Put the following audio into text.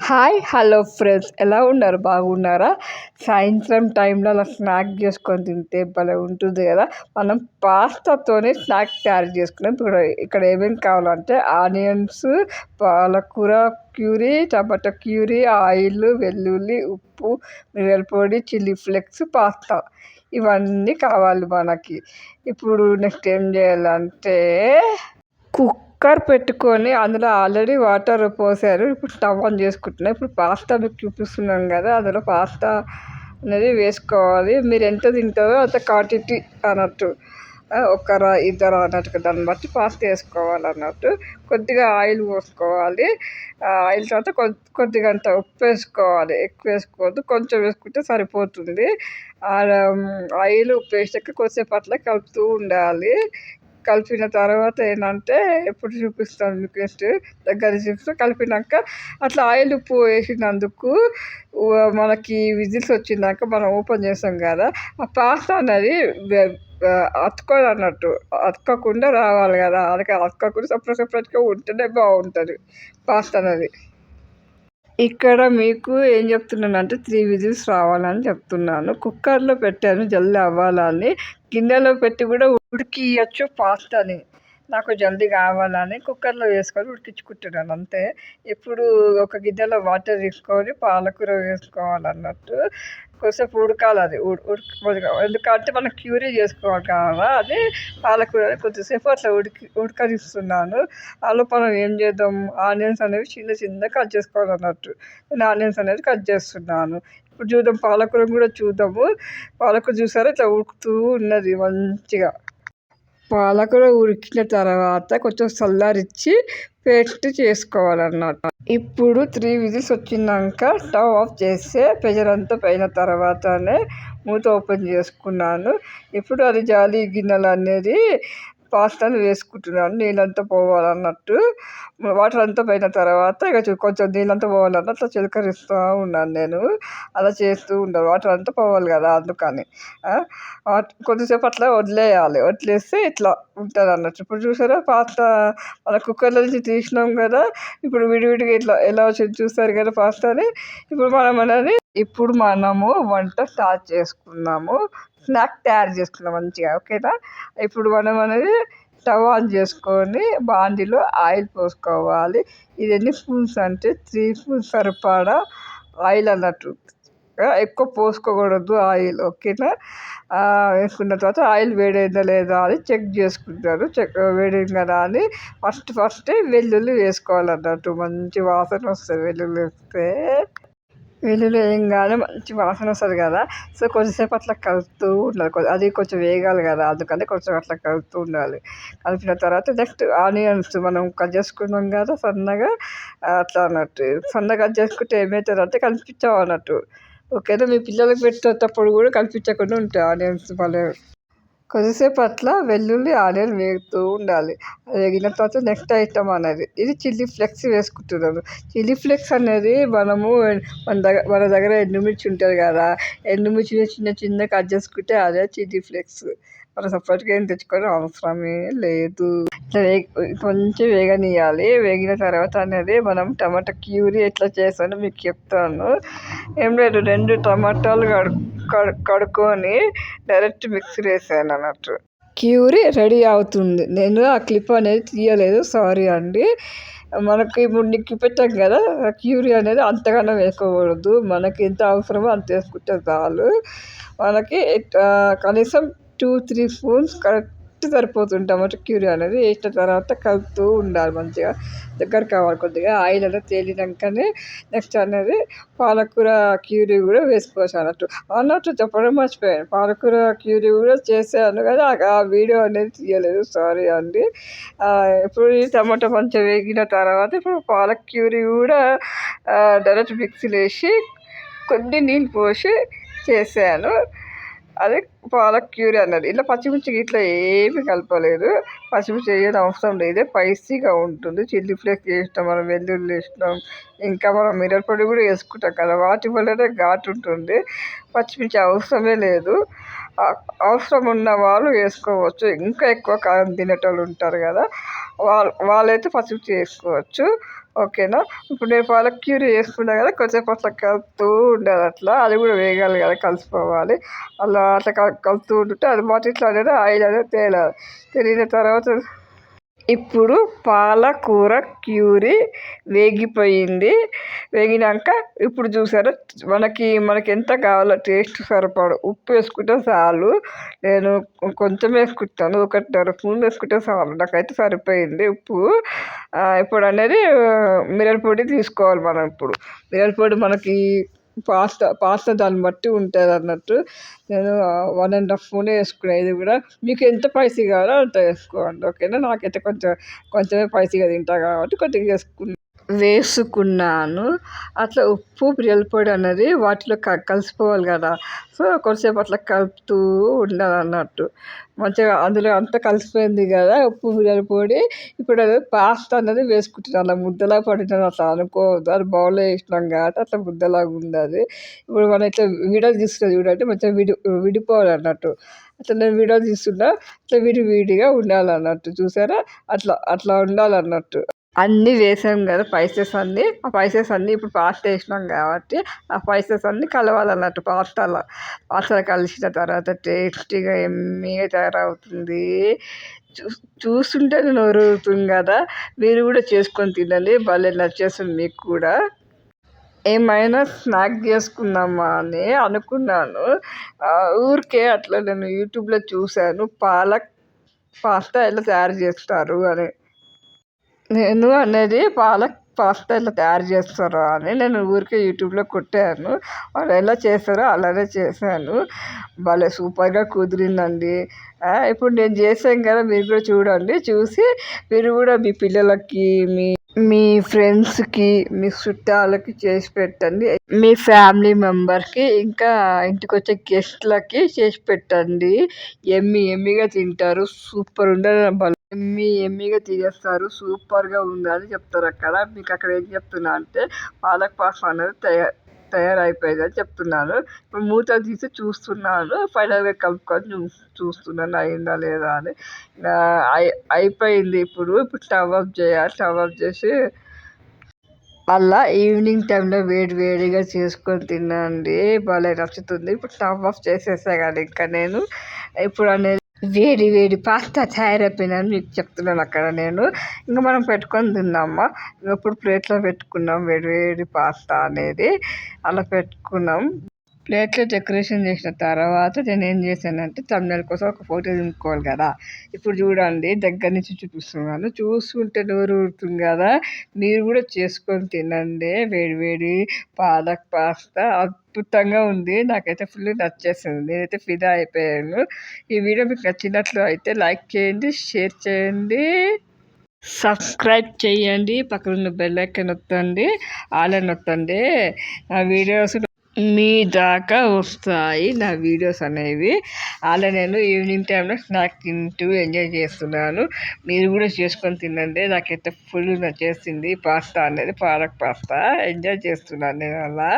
Hi hello friends. ఎలా ఉన్నారు? బాగున్నారా? సాయంత్రం టైంలో అలా స్నాక్ చేసుకొని తింటే భలే ఉంటుంది కదా. మనం పాస్తాతోనే స్నాక్ తయారు చేసుకున్నాం. ఇప్పుడు ఇక్కడ ఏమేమి కావాలంటే ఆనియన్స్ పాలకూర క్యూరీ టమాటో క్యూరీ ఆయిల్ వెల్లుల్లి ఉప్పు మిరియల పొడి చిల్లీ ఫ్లెక్స్ పాస్తా. ఇవన్నీ కావాలి మనకి. ఇప్పుడు నెక్స్ట్ ఏం చేయాలంటే కుక్ కుక్కర్ పెట్టుకొని అందులో ఆల్రెడీ వాటర్ పోసారు. ఇప్పుడు స్టవ్ ఆన్ చేసుకుంటున్నాను ఇప్పుడు పాస్తా మీకు చూపిస్తున్నాం కదా అందులో పాస్తా అనేది వేసుకోవాలి. మీరు ఎంత తింటారో అంత క్వాంటిటీ అన్నట్టు ఒకరా ఇద్దరు అన్నట్టుగా దాన్ని బట్టి పాస్తా వేసుకోవాలి అన్నట్టు కొద్దిగా ఆయిల్ పోసుకోవాలి. ఆయిల్ తర్వాత కొద్దిగా అంత ఉప్పు వేసుకోవాలి. ఎక్కువ వేసుకోవద్దు. కొంచెం వేసుకుంటే సరిపోతుంది. ఆయిల్ ఉప్పు వేసాక కొద్దిసేపు అట్లా కలుపుతూ ఉండాలి. కలిపిన తర్వాత ఏంటంటే ఎప్పుడు చూపిస్తాను మీకు దగ్గర చూపిస్తే. కలిపినాక అట్లా ఆయిల్ ఉప్పు వేసినందుకు మనకి విజిల్స్ వచ్చినాక మనం ఓపెన్ చేస్తాం కదా ఆ పాస్తా అనేది అతుకోదు అన్నట్టు అతకకుండా రావాలి కదా. అందుకే అతకకుండా సపరేట్ సపరేట్గా ఉంటేనే బాగుంటుంది పాస్తా అనేది. ఇక్కడ మీకు ఏం చెప్తున్నాను అంటే త్రీ విజిల్స్ రావాలని చెప్తున్నాను. కుక్కర్లో పెట్టాను జల్దీ అవ్వాలని. గిన్నెలో పెట్టి కూడా ఉడికియచ్చు పాస్తాని నాకు జల్దీ కావాలని కుక్కర్లో వేసుకొని ఉడికించుకుంటున్నాను అంతే. ఇప్పుడు ఒక గిద్దెలో వాటర్ తీసుకొని పాలకూర వేసుకోవాలన్నట్టు కొద్దిసేపు ఉడకాలి అది. ఎందుకంటే మనం క్యూరీ చేసుకోవాలి కదా అది పాలకూర కొద్దిసేపు అట్లా ఉడికి ఉడకనిస్తున్నాను. అలా మనం ఏం చేద్దాం? ఆనియన్స్ అనేవి చిన్న చిన్నగా కట్ చేసుకోవాలన్నట్టు. నేను ఆనియన్స్ అనేది కట్ చేస్తున్నాను. ఇప్పుడు చూద్దాం పాలకూర కూడా చూద్దాము. పాలకూర చూసారా? ఇట్లా ఉడుకుతూ ఉన్నది మంచిగా. పాలకూర ఉడికిన తర్వాత కొంచెం చల్లారిచ్చి పేస్ట్ చేసుకోవాలన్నమాట. ఇప్పుడు త్రీ విజిల్స్ వచ్చినాక స్టవ్ ఆఫ్ చేస్తే ప్రెషర్ అంతా పోయిన తర్వాతనే మూత ఓపెన్ చేసుకున్నాను. ఇప్పుడు అది జాలి గిన్నెలు అనేది పాస్తాను వేసుకుంటున్నాను నీళ్ళంతా పోవాలన్నట్టు. వాటర్ అంతా పోయిన తర్వాత ఇక కొంచెం నీళ్ళంతా పోవాలన్నట్టు అట్లా చిలకరిస్తూ ఉన్నాను నేను. అలా చేస్తూ ఉంటాను వాటర్ అంతా పోవాలి కదా అందుకని. కొద్దిసేపు అట్లా వదిలేయాలి. వదిలేస్తే ఇట్లా ఉంటుంది అన్నట్టు ఇప్పుడు చూసారా పాస్తా మన కుక్కర్లో నుంచి తీసినాం కదా. ఇప్పుడు విడివిడిగా ఇట్లా ఎలా వచ్చింది చూస్తారు కదా పాస్తాని. ఇప్పుడు మనం అనేది ఇప్పుడు మనము వంట స్టార్ట్ చేసుకున్నాము. స్నాక్ తయారు చేసుకున్నాం మంచిగా ఓకేనా? ఇప్పుడు మనం అనేది స్టవ్ ఆన్ చేసుకొని బాండీలో ఆయిల్ పోసుకోవాలి. ఇది ఎన్ని స్పూన్స్ అంటే త్రీ స్పూన్స్ సరిపడా ఆయిల్ అన్నట్టు. ఎక్కువ పోసుకోకూడదు ఆయిల్ ఓకేనా? వేసుకున్న తర్వాత ఆయిల్ వేడైందా లేదా అని చెక్ చేసుకుంటారు. చెక్ వేడైందా అని ఫస్ట్ ఫస్ట్ వెల్లుల్లి వేసుకోవాలన్నట్టు. మంచి వాసన వస్తుంది వెల్లుల్లి వేస్తే. వెల్లుల్లి వేయగానే మంచి వాసన వస్తుంది కదా. సో కొంచెంసేపు అట్లా కలుపుతూ ఉండాలి. అది కొంచెం వేగాలి కదా. అందుకని కొంచెం అట్లా కలుపుతూ ఉండాలి. కలిపిన తర్వాత నెక్స్ట్ ఆనియన్స్ మనం కట్ చేసుకున్నాం కదా సన్నగా అట్లా అన్నట్టు. సన్నగా కట్ చేసుకుంటే ఏమవుతుందంటే కనిపించావు అన్నట్టు. ఓకేనా? మీ పిల్లలకు పెట్టేటప్పుడు కూడా కనిపించకుండా ఉంటాయి ఆనియన్స్ మళ్ళీ కొద్దిసేపు అట్లా వెల్లుల్లి ఆనియన్ వేగుతూ ఉండాలి. వేగిన తర్వాత నెక్స్ట్ ఐటమ్ అనేది ఇది చిల్లీ ఫ్లెక్స్ వేసుకుంటున్నాను చిల్లీ ఫ్లెక్స్ అనేది మనము మన దగ్గర మన దగ్గర ఎండుమిర్చి ఉంటుంది కదా ఎండుమిర్చి చిన్న చిన్న కట్ చేసుకుంటే అదే చిల్లీ ఫ్లెక్స్. మనం సపరేట్గా ఏం తెచ్చుకోవడం అవసరమే లేదు. ఇట్లా కొంచెం వేగనియాలి వేగిన తర్వాత అనేది మనం టమాటా క్యూరీ ఎట్లా చేస్తానో మీకు చెప్తాను. ఏం లేదు రెండు టమాటాలు కడు కడుక్కొని డైరెక్ట్ మిక్సీ వేసాను అన్నట్టు. క్యూరీ రెడీ అవుతుంది. నేను ఆ క్లిప్ అనేది తీయలేదు. సారీ అండి. మనకి ఇప్పుడు నిక్కి పెట్టాం కదా క్యూరీ అనేది అంతగానో వేసుకోకూడదు. మనకి ఎంత అవసరమో అంత వేసుకుంటే చాలు. మనకి కనీసం టూ త్రీ స్పూన్స్ కరెక్ట్ సరిపోతుంది టమాటో క్యూరీ అనేది వేసిన తర్వాత కలుపుతూ ఉండాలి మంచిగా. దగ్గర కావాలి కొద్దిగా. ఆయిల్ అనేది తేలినాకనే నెక్స్ట్ అనేది పాలకూర క్యూరీ కూడా వేసుకోవచ్చు అన్నట్టు. అన్నట్టు చెప్పడం మర్చిపోయాను. పాలకూర క్యూరీ కూడా చేసాను కానీ ఆ వీడియో అనేది తీయలేదు. సారీ అండి. ఇప్పుడు టమాటో మంచిగా వేగిన తర్వాత ఇప్పుడు పాలక్ క్యూరీ కూడా డైరెక్ట్ మిక్సీలో వేసి కొన్ని నీళ్ళు పోసి చేసాను అది పాలక్ క్యూరీ అన్నది. ఇట్లా పచ్చిమిర్చి ఇట్లా ఏమీ కలపలేదు. పచ్చిమిర్చి వేయడం అవసరం లేదు. స్పైసీగా ఉంటుంది. చిల్లీ ఫ్లేక్స్ వేసినాం మనం వెల్లుల్లి వేసినాం ఇంకా మనం మిరపొడి కూడా వేసుకుంటాం కదా వాటి వల్లనే ఘాటు ఉంటుంది. పచ్చిమిర్చి అవసరమే లేదు. అవసరం ఉన్న వాళ్ళు వేసుకోవచ్చు. ఇంకా ఎక్కువ కారం తినేటోళ్ళు ఉంటారు కదా వాళ్ళు వాళ్ళైతే పచ్చిమిర్చి వేసుకోవచ్చు. ఓకేనా? ఇప్పుడు నేను పాలక్ క్యూరీ చేసుకున్నా కదా కొంచెం అట్లా కలుపుతూ ఉండాలి అట్లా. అది కూడా వేగాలి కదా కలిసిపోవాలి. అలా అట్లా కలుపుతూ ఉంటుంటే అది మొదట్లో అనేది ఆయిల్ అనేది తేలాలి. తెలియని తర్వాత ఇప్పుడు పాలకూర క్యూరీ వేగిపోయింది. వేగినాక ఇప్పుడు చూసారా మనకి మనకి ఎంత కావాలో టేస్ట్ సరిపడు. ఉప్పు వేసుకుంటే చాలు. నేను కొంచెం వేసుకుంటాను ఒకటిన్నర స్పూన్ వేసుకుంటే చాలు. నాకైతే సరిపోయింది ఉప్పు. ఇప్పుడు అనేది మిరపొడి తీసుకోవాలి మనం ఇప్పుడు. మిరపొడి మనకి పాస్తా పాస్తా దాన్ని బట్టి ఉంటుంది అన్నట్టు. నేను వన్ అండ్ హాఫ్ స్పూనే వేసుకున్నా. ఇది కూడా మీకు ఎంత స్పైసీ కావాలో అంత వేసుకోండి ఓకేనా? నాకైతే కొంచెం కొంచెమే స్పైసీగా తింటా కాబట్టి కొద్దిగా వేసుకున్నాను వేసుకున్నాను. అట్లా ఉప్పు మిరియాల పొడి అనేది వాటిలో క కలిసిపోవాలి కదా. సో కొంతసేపు అట్లా కలుపుతూ ఉండాలి అన్నట్టు మంచిగా అందులో అంతా కలిసిపోయింది కదా ఉప్పు మిరియాల పొడి. ఇప్పుడు అది పాస్తా అనేది వేసుకుంటున్నాను. అలా ముద్దలా పడినాను అట్లా అనుకోవద్దు. అది బౌల్లో వేసినాం కాబట్టి అట్లా ముద్దలాగా ఉంది అది. ఇప్పుడు మనం ఇట్లా వీడియో తీసుకుని చూడండి మంచిగా విడి విడిపోవాలి అన్నట్టు అట్లా నేను వీడియో తీస్తున్నా అట్లా విడి విడిగా ఉండాలన్నట్టు. చూసారా? అట్లా అట్లా ఉండాలన్నట్టు. అన్నీ వేసాం కదా పైసెస్ అన్నీ. ఆ పైసెస్ అన్నీ ఇప్పుడు పాస్తా వేసినాం కాబట్టి ఆ పైసెస్ అన్నీ కలవాలన్నట్టు పాస్తాలో పాస్తాలో కలిసిన తర్వాత టేస్టీగా ఎమ్మీగా తయారవుతుంది. చూ చూస్తుంటే నోరు ఊరుతుంది కదా. మీరు కూడా చేసుకొని తినండి. భలే నచ్చేస్తుంది మీకు కూడా. ఏమైనా స్నాక్ చేసుకుందామా అని అనుకున్నాను. ఊరికే అట్లా నేను యూట్యూబ్లో చూశాను. పాలక్ పాస్తా ఎలా తయారు చేస్తారు అని. నేను అనేది పాలక్ పాస్తా ఇలా తయారు చేస్తారా అని నేను ఊరికే యూట్యూబ్లో కొట్టాను. వాళ్ళు ఎలా చేస్తారో అలానే చేశాను. భలే సూపర్గా కుదిరిందండి. ఇప్పుడు నేను చేశాను కదా మీరు కూడా చూడండి. చూసి మీరు కూడా మీ పిల్లలకి మీ మీ ఫ్రెండ్స్కి మీ చుట్టాలకి చేసి పెట్టండి. మీ ఫ్యామిలీ మెంబర్కి ఇంకా ఇంటికి వచ్చే గెస్ట్లకి చేసి పెట్టండి. ఎమ్మి ఎమ్మిగా తింటారు సూపర్ ఉండదు. ఎమ్మి ఎమ్మిగా తినేస్తారు సూపర్గా ఉందని చెప్తారు అక్కడ. మీకు అక్కడ ఏం చెప్తున్నా అంటే పాలక్ పాస్తా అనేది తయారు తయారైపోయింది అని చెప్తున్నాను ఇప్పుడు మూత తీసి చూస్తున్నాను ఫైనల్గా కలుపుకొని చూస్తున్నాను అయిందా లేదా అని. అయిపోయింది ఇప్పుడు. ఇప్పుడు స్టవ్ ఆఫ్ చేయాలి. స్టవ్ ఆఫ్ చేసి అలా ఈవినింగ్ టైంలో వేడి వేడిగా చేసుకొని తినండి. భలే నచ్చుతుంది. ఇప్పుడు స్టవ్ ఆఫ్ చేసేసా కానీ ఇంకా నేను. ఇప్పుడు అనేది వేడి వేడి పాస్తా తయారైపోయిందని మీకు చెప్తున్నాను అక్కడ నేను. ఇంకా మనం పెట్టుకొని తిందామా? ఇప్పుడు ప్లేట్లో పెట్టుకున్నాం వేడి వేడి పాస్తా అనేది. అలా పెట్టుకున్నాం. ప్లేట్లో డెకరేషన్ చేసిన తర్వాత నేను ఏం చేశానంటే తమిళ కోసం ఒక ఫోటో దింపుకోవాలి కదా. ఇప్పుడు చూడండి దగ్గర నుంచి చూపిస్తున్నాను. చూస్తుంటే నోరు ఊరుతుంది కదా. మీరు కూడా చేసుకొని తినండి. వేడి వేడి పాలక్ పాస్తా అద్భుతంగా ఉంది. నాకైతే ఫుల్ నచ్చేసింది. నేనైతే ఫిదా అయిపోయాను. ఈ వీడియో మీకు నచ్చినట్లు అయితే లైక్ చేయండి షేర్ చేయండి సబ్స్క్రైబ్ చేయండి. పక్కన ఉన్న బెల్ ఐకన్ నొత్తండి ఆల్ నొత్తండి నా వీడియోస్ మీ దాకా వస్తాయి నా వీడియోస్ అనేవి. అలా నేను ఈవినింగ్ టైంలో స్నాక్ తింటూ ఎంజాయ్ చేస్తున్నాను. మీరు కూడా చేసుకొని తినండి. నాకైతే ఫుల్ నచ్చేసింది. పాస్తా అనేది పాలక్ పాస్తా. ఎంజాయ్ చేస్తున్నాను నేను అలా.